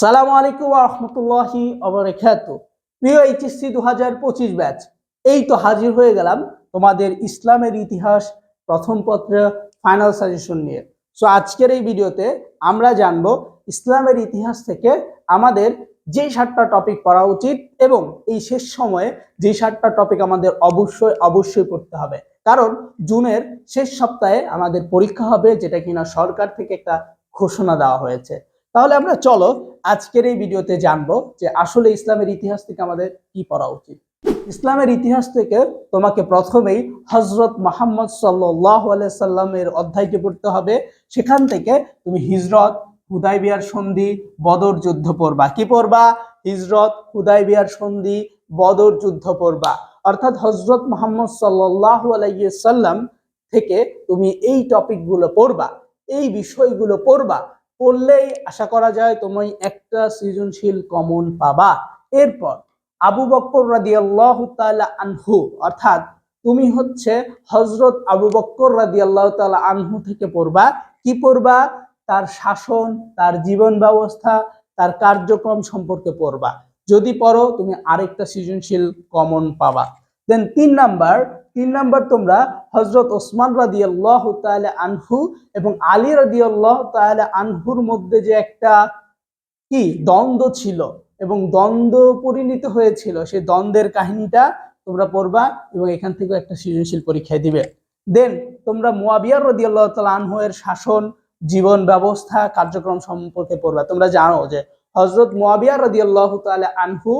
সালামু আলাইকুম রহমতুল্লাহি অবরাকাত প্রিয় এইচএসসি দু হাজার পঁচিশ ব্যাচ, এই তো হাজির হয়ে গেলাম তোমাদের ইসলামের ইতিহাস প্রথম পত্র ফাইনাল সাজেশন নিয়ে। সো আজকের এই ভিডিওতে আমরা জানব ইসলামের ইতিহাস থেকে আমাদের যে সাতটা টপিক পড়া উচিত এবং এই শেষ সময়ে যে সাতটা টপিক আমাদের অবশ্যই অবশ্যই পড়তে হবে। কারণ জুনের শেষ সপ্তাহে আমাদের পরীক্ষা হবে যেটা কিনা সরকার থেকে একটা ঘোষণা দেওয়া হয়েছে। তাহলে আমরা চলো আজকের এই ভিডিওতে জানব যে আসলে ইসলামের ইতিহাস থেকে আমাদের কি পড়া উচিত। ইসলামের ইতিহাস থেকে তোমাকে প্রথমেই হজরত মোহাম্মদ সাল্লাহ সাল্লামের অধ্যায়টি পড়তে হবে। সেখান থেকে তুমি হিজরত হুদাইবিয়ার সন্ধি, বদর যুদ্ধ পড়বা। কি পড়বা? হিজরত হুদাইবিয়ার সন্ধি, বদর যুদ্ধ পড়বা। অর্থাৎ হজরত মোহাম্মদ সাল্লাহ সাল্লাম থেকে তুমি এই টপিকগুলো পড়বা, এই বিষয়গুলো পড়বা পড়লেই আশা করা যায় তুমি একটা সৃজনশীল কমন পাবা। এরপর আবু বক্কর রাদিয়াল্লাহু তাআলা আনহু, অর্থাৎ তুমি হচ্ছে হজরত আবু বক্কর রাদিয়াল্লাহু তাআলা আনহু থেকে পড়বা। কি পড়বা? তার শাসন, তার জীবন ব্যবস্থা, তার কার্যক্রম সম্পর্কে পড়বা। যদি পড়ো, তুমি আরেকটা সৃজনশীল কমন পাবা। দেন তিন নাম্বার তিন নাম্বার তোমরা হজরত ওসমান রাদিয়াল্লাহ তাআলা আনহু এবং আলী রাদিয়াল্লাহ তাআলা আনহুর মধ্যে যে একটা কি দ্বন্দ্ব ছিল এবং দ্বন্দ্ব পরিণত হয়েছিল, সেই দ্বন্দ্বের কাহিনীটা তোমরা পড়বা এবং এখান থেকে একটা সৃজনশীল পরীক্ষায় দিবে। দেন তোমরা মুয়াবিয়ার রদিয়াল্লাহ আনহু এর শাসন, জীবন ব্যবস্থা, কার্যক্রম সম্পর্কে পড়বা। তোমরা জানো যে হজরত মুয়াবিয়া রদিয়াল্লাহ তাআলা আনহু,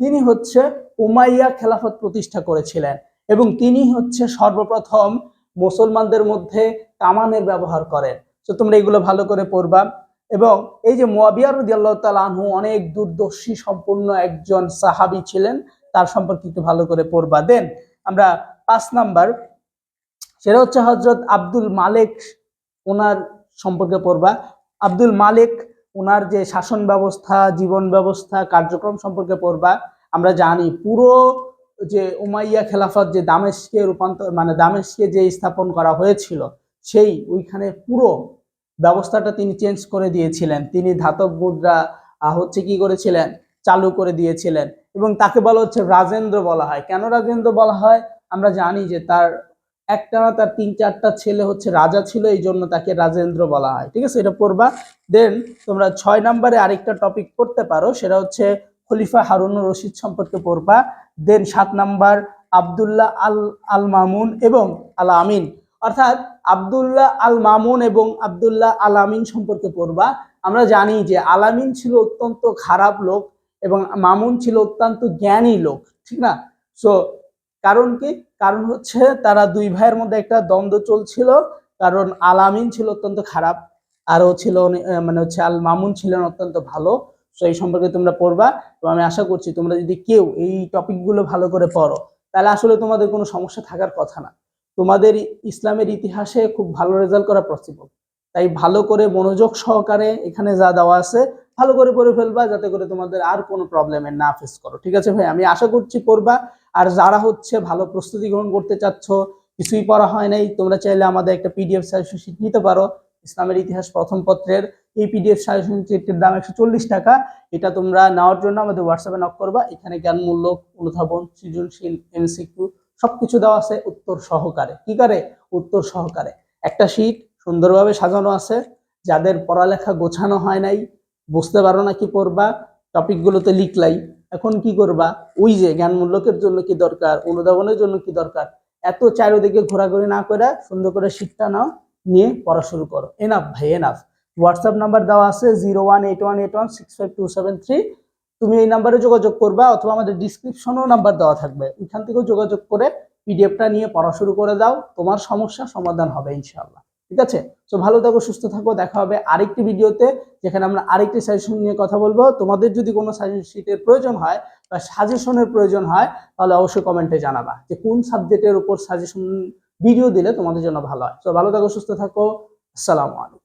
তিনি হচ্ছে উমাইয়া খেলাফত প্রতিষ্ঠা করেছিলেন। এবং তিনি হচ্ছে সর্বপ্রথম মুসলমানদের মধ্যে কামানের ব্যবহার করেন। তো তোমরা এগুলো ভালো করে পড়বা। এবং এই যে মোয়াবিয়ার রাদিয়াল্লাহু তাআলা আনহু অনেক দূরদর্শী সম্পূর্ণ একজন সাহাবী ছিলেন, তার সম্পর্কে একটু ভালো করে পড়বা। দেন আমরা পাঁচ নাম্বার, সেটা হচ্ছে হজরত আব্দুল মালিক ওনার সম্পর্কে পড়বা। আব্দুল মালিক ওনার যে শাসন ব্যবস্থা, জীবন ব্যবস্থা, কার্যক্রম সম্পর্কে পড়বা। আমরা জানি পুরো যে উমাইয়া খেলাফত যে দামেশকে রূপান্তর মানে দামেশকে যে স্থাপন করা হয়েছিল, সেই ওইখানে পুরো ব্যবস্থাটা তিনি চেঞ্জ করে দিয়েছিলেন। তিনি ধাতব মুদ্রা হচ্ছে কি করেছিলেন? চালু করে দিয়েছিলেন। এবং তাকে বলা হচ্ছে রাজেন্দ্র বলা হয়। কেন রাজেন্দ্র বলা হয়? আমরা জানি যে তার একটা না তার তিন চারটা ছেলে হচ্ছে রাজা ছিল, এই জন্য তাকে রাজেন্দ্র বলা হয়। ঠিক আছে? এটা পড়বা। দেন তোমরা ছয় নম্বরে আরেকটা টপিক পড়তে পারো, সেটা হচ্ছে খলিফা হারুনুর রশিদ সম্পর্কে পড়বা। দেন সাত নাম্বার, আবদুল্লাহ আল আল মামুন এবং আল আমিন। অর্থাৎ আবদুল্লাহ আল মামুন এবং আবদুল্লাহ আল আমিন সম্পর্কে পড়বা। আমরা জানি যে আলামিন ছিল অত্যন্ত খারাপ লোক এবং মামুন ছিল অত্যন্ত জ্ঞানী লোক, ঠিক না? সো কারণ কি? কারণ হচ্ছে তারা দুই ভাইয়ের মধ্যে একটা দ্বন্দ্ব চলছিল, কারণ আলামিন ছিল অত্যন্ত খারাপ আরও ছিল মানে হচ্ছে আল মামুন ছিলেন অত্যন্ত ভালো। সো এই সম্পর্কে তোমরা পড়বা। তো আমি আশা করছি তোমরা যদি কেউ এই টপিকগুলো ভালো করে পড়ো, তাহলে আসলে তোমাদের কোনো সমস্যা থাকার কথা না। তোমাদের ইসলামের ইতিহাসে খুব ভালো রেজাল্ট করা পসিবল তাই ভালো করে মনোযোগ সহকারে এখানে যা দেওয়া আছে, ভালো করে পড়ে ফেলবা, যাতে করে তোমাদের আর কোনো প্রবলেমে না ফেস করো। ঠিক আছে ভাই? আমি আশা করছি পড়বা। আর যারা হচ্ছে ভালো প্রস্তুতি গ্রহণ করতে চাচ্ছ, কিছুই পড়া হয় নাই, তোমরা চাইলে আমাদের একটা পিডিএফ সাজেশন শিট নিতে পারো। ইসলামের ইতিহাস প্রথম পত্রের এই পিডিএফ সাজেশন শিটের দাম একশো চল্লিশ টাকা। এটা তোমরা নেওয়ার জন্য আমাদের হোয়াটসঅ্যাপে নক করবা। এখানে জ্ঞানমূলক, অনুধাবন, সৃজনশীল এমসিকিউ সবকিছু দেওয়া আছে উত্তর সহকারে। কি করে? উত্তর সহকারে। একটা শীট সুন্দরভাবে সাজানো আছে। যাদের পড়ালেখা গোছানো হয় নাই, বুঝতে পারো না কি পড়বা টপিকগুলোতে লিখলাই। এখন কি করবা? ওই যে জ্ঞানমূলকের জন্য কি দরকার, অনুধাবনের জন্য কি দরকার? এত চারিদিকে ঘোরাঘুরি না করে সুন্দর করে শীটটা নাও। নিয়ে পড়া শুরু করো। এনাফ ভাই এনাফ হোয়াটসঅ্যাপ নাম্বার দেওয়া আছে zero one eight one eight one six five two seven three তুমি এই নাম্বারে যোগাযোগ করবা অথবা আমাদের ডিসক্রিপশনেও নাম্বার দেওয়া থাকবে। ওইখান থেকেও যোগাযোগ করে পিডিএফটা নিয়ে পড়া শুরু করে দাও। তোমার সমস্যা সমাধান হবে ইনশাআল্লাহ। ঠিক আছে? তো ভালো থাকো, সুস্থ থাকো। দেখা হবে আরেকটি ভিডিওতে যেখানে আমরা আরেকটি সাজেশন নিয়ে কথা বলব। তোমাদের যদি কোনো সাজেশন শিটের প্রয়োজন হয় বা সাজেশনের প্রয়োজন হয়, তাহলে অবশ্যই কমেন্টে জানাবা যে কোন সাবজেক্টের উপর সাজেশন ভিডিও দিলে তোমাদের জন্য ভালো হয়। তো ভালো থাকো সুস্থ থাকো। আসসালামু আলাইকুম।